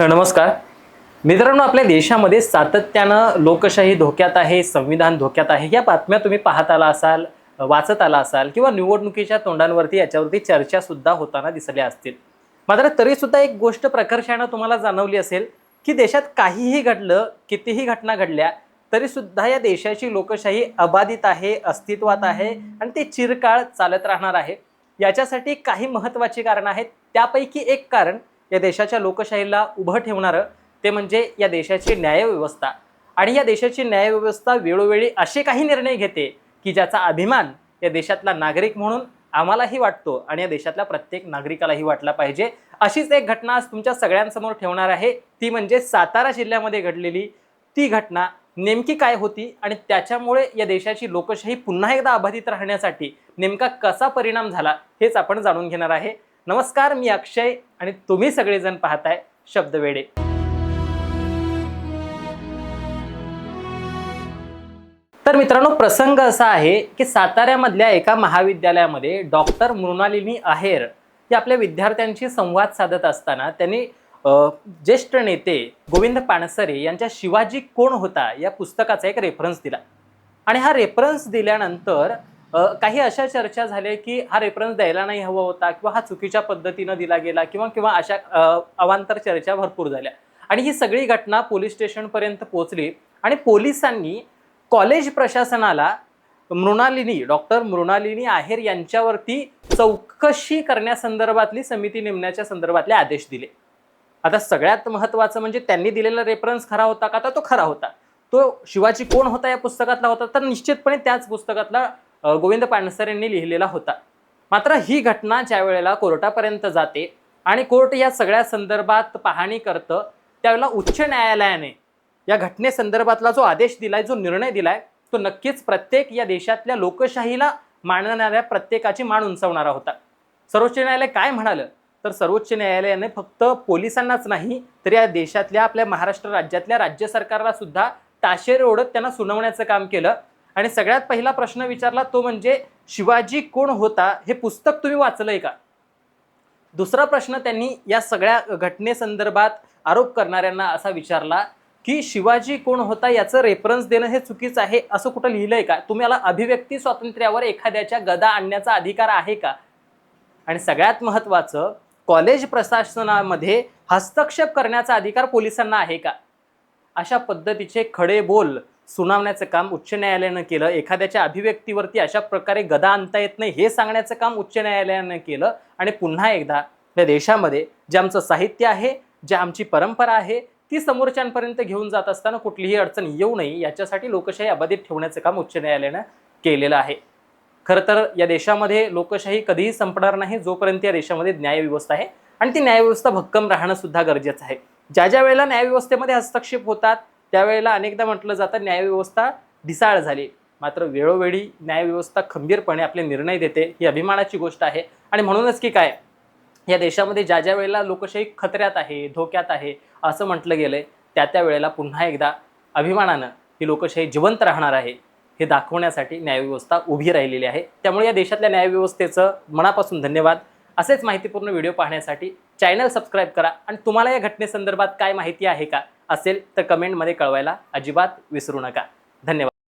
नमस्कार. मित्रांनो आपल्या देशामध्ये सातत्यानं लोकशाही धोक्यात आहे संविधान धोक्यात आहे. या बातम्या तुम्ही पाहत आला असाल वाचत आला असाल किंवा निवडणुकीच्या तोंडांवरती याच्यावरती चर्चा सुद्धा होताना दिसल्या असतील. मात्र तरी सुद्धा एक गोष्ट प्रकर्षानं तुम्हाला जाणवली असेल की देशात काहीही घडलं कितीही घटना घडल्या तरी सुद्धा या देशाची लोकशाही अबाधित आहे अस्तित्वात आहे आणि ते चिरकाळ चालत राहणार आहे. याच्यासाठी काही महत्त्वाची कारणं आहेत. त्यापैकी एक कारण या देशाच्या लोकशाहीला उभं ठेवणारं ते म्हणजे या देशाची न्यायव्यवस्था. आणि या देशाची न्यायव्यवस्था वेळोवेळी असे काही निर्णय घेते की ज्याचा अभिमान या देशातला नागरिक म्हणून आम्हालाही वाटतो आणि या देशातल्या प्रत्येक नागरिकालाही वाटला पाहिजे. अशीच एक घटना आज तुमच्या सगळ्यांसमोर ठेवणार आहे. ती म्हणजे सातारा जिल्ह्यामध्ये घडलेली. ती घटना नेमकी काय होती आणि त्याच्यामुळे या देशाची लोकशाही पुन्हा एकदा अबाधित राहण्यासाठी नेमका कसा परिणाम झाला हेच आपण जाणून घेणार आहे. नमस्कार मी अक्षय आणि तुम्ही सगळेजण पाहताय शब्दवेडे. तर मित्रांनो प्रसंग असा आहे की साताऱ्यामधल्या एका महाविद्यालयामध्ये डॉक्टर मृणालिनी आहेर हे आपल्या विद्यार्थ्यांशी संवाद साधत असताना त्यांनी ज्येष्ठ नेते गोविंद पानसरे यांच्या शिवाजी कोण होता या पुस्तकाचा एक रेफरन्स दिला. आणि हा रेफरन्स दिल्यानंतर काही अशा चर्चा झाल्या की हा रेफरन्स द्यायला नाही हवा होता किंवा हा चुकीच्या पद्धतीनं दिला गेला किंवा किंवा अशा अवांतर चर्चा भरपूर झाल्या. आणि ही सगळी घटना पोलीस स्टेशनपर्यंत पोहोचली आणि पोलिसांनी कॉलेज प्रशासनाला मृणालिनी डॉक्टर मृणालिनी आहेर यांच्यावरती चौकशी करण्यासंदर्भातली समिती नेमण्याच्या संदर्भातले आदेश दिले. आता सगळ्यात महत्त्वाचं म्हणजे त्यांनी दिलेला रेफरन्स खरा होता का? तर तो खरा होता. तो शिवाजी कोण होता या पुस्तकातला होता? तर निश्चितपणे त्याच पुस्तकातला गोविंद गोविंद पानसरेंनी लिहिलेला होता. मात्र ही घटना ज्या वेळेला कोर्टापर्यंत जाते आणि कोर्ट या सगळ्या संदर्भात पाहणी करतं त्यावेळेला उच्च न्यायालयाने या घटनेसंदर्भातला जो आदेश दिलाय जो निर्णय दिलाय तो नक्कीच प्रत्येक या देशातल्या लोकशाहीला मानणाऱ्या प्रत्येकाची मान उंचावणारा होता. सर्वोच्च न्यायालय काय म्हणालं? तर सर्वोच्च न्यायालयाने फक्त पोलिसांनाच नाही तर या देशातल्या आपल्या महाराष्ट्र राज्यातल्या राज्य सरकारला सुद्धा ताशेरे ओढत त्यांना सुनावण्याचं काम केलं. आणि सगळ्यात पहिला प्रश्न विचारला तो म्हणजे शिवाजी कोण होता? हे पुस्तक तुम्ही वाचलंय का? दुसरा प्रश्न त्यांनी या सगळ्या घटनेसंदर्भात आरोप करणाऱ्यांना असा विचारला की शिवाजी कोण होता याचं रेफरन्स देणं हे चुकीचं आहे असं कुठं लिहिलंय का? तुम्हाला अभिव्यक्ती स्वातंत्र्यावर एखाद्याच्या गदा आणण्याचा अधिकार आहे का? आणि सगळ्यात महत्त्वाचं कॉलेज प्रशासनामध्ये हस्तक्षेप करण्याचा अधिकार पोलिसांना आहे का? अशा पद्धतीचे खडे बोल सुनावण्याचं काम उच्च न्यायालयानं केलं. एखाद्याच्या अभिव्यक्तीवरती अशा प्रकारे गदा आणता येत नाही हे सांगण्याचं काम उच्च न्यायालयानं केलं. आणि पुन्हा एकदा या देशामध्ये जे आमचं साहित्य आहे जे आमची परंपरा आहे ती समोरच्यांपर्यंत घेऊन जात असताना कुठलीही अडचण येऊ नये याच्यासाठी लोकशाही अबाधित ठेवण्याचं काम उच्च न्यायालयानं केलेलं आहे. खरं तर या देशामध्ये लोकशाही कधीही संपणार नाही जोपर्यंत या देशामध्ये न्यायव्यवस्था आहे. आणि ती न्यायव्यवस्था भक्कम राहणं सुद्धा गरजेचं आहे. ज्या ज्या वेळेला न्यायव्यवस्थेमध्ये हस्तक्षेप होतात त्यावेळेला अनेकदा म्हटलं जातं न्यायव्यवस्था ढिसाळ झाली. मात्र वेळोवेळी न्यायव्यवस्था खंबीरपणे आपले निर्णय देते ही अभिमानाची गोष्ट आहे. आणि म्हणूनच की काय या देशामध्ये ज्या ज्या वेळेला लोकशाही खतऱ्यात आहे धोक्यात आहे असं म्हटलं गेलंय त्या त्या वेळेला पुन्हा एकदा अभिमानानं ही लोकशाही जिवंत राहणार आहे हे दाखवण्यासाठी न्यायव्यवस्था उभी राहिलेली आहे. त्यामुळे या देशातल्या न्यायव्यवस्थेचं मनापासून धन्यवाद. असेच माहितीपूर्ण व्हिडिओ पाहण्यासाठी चॅनल सबस्क्राईब करा. आणि तुम्हाला या घटनेसंदर्भात काय माहिती आहे का? असेल तर कमेंटमध्ये कळवायला अजिबात विसरू नका. धन्यवाद.